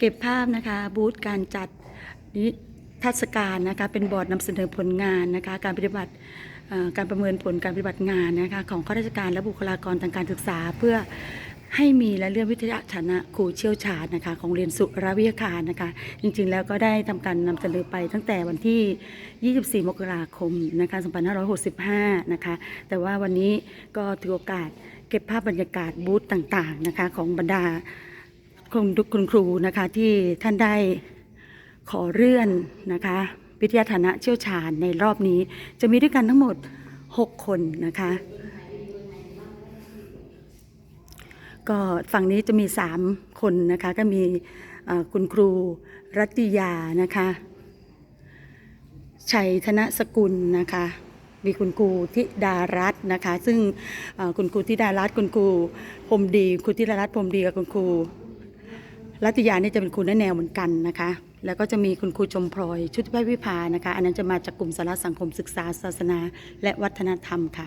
เก็บภาพนะคะบูธการจัดนิทรรศการนะคะเป็นบอร์ดนำเสนอผลงานนะคะการปฏิบัติการประเมินผลการปฏิบัติงานนะคะของข้าราชการและบุคลากรทางการศึกษาเพื่อให้มีและเลื่อนวิทยาฐานะครูเชี่ยวชาญนะคะของเรียนสุรวิทยาคารนะคะ จริงๆแล้วก็ได้ทำการนำเสนอไปตั้งแต่วันที่ 24 มกราคมนะคะ2565 นะคะ แต่ว่าวันนี้ก็ถือโอกาสเก็บภาพบรรยากาศบูธต่างๆนะคะของบรรดา คุณคุณครูนะคะที่ท่านได้ขอเลื่อนนะคะวิทยาฐานะเชี่ยวชาญในรอบนี้ จะมีด้วยกันทั้งหมด 6 คนนะคะ ก็ฝั่งนี้จะมี 3 คนนะคะ ก็มีคุณครูรัติยานะคะชัยธนสกุลนะคะมีคุณครูธิดารัตน์นะคะ ซึ่งคุณครูธิดารัตน์คุณครูพรมดีครูธิดารัตน์พรมดีกับคุณครู รัตยาเนี่ยจะเป็นครูแนแนวเหมือนกันนะคะ แล้วก็จะมีคุณครูชมพลอยชุติพัฒน์วิภานะคะ อันนั้นจะมาจากกลุ่มสาระสังคมศึกษาศาสนา และวัฒนธรรมค่ะ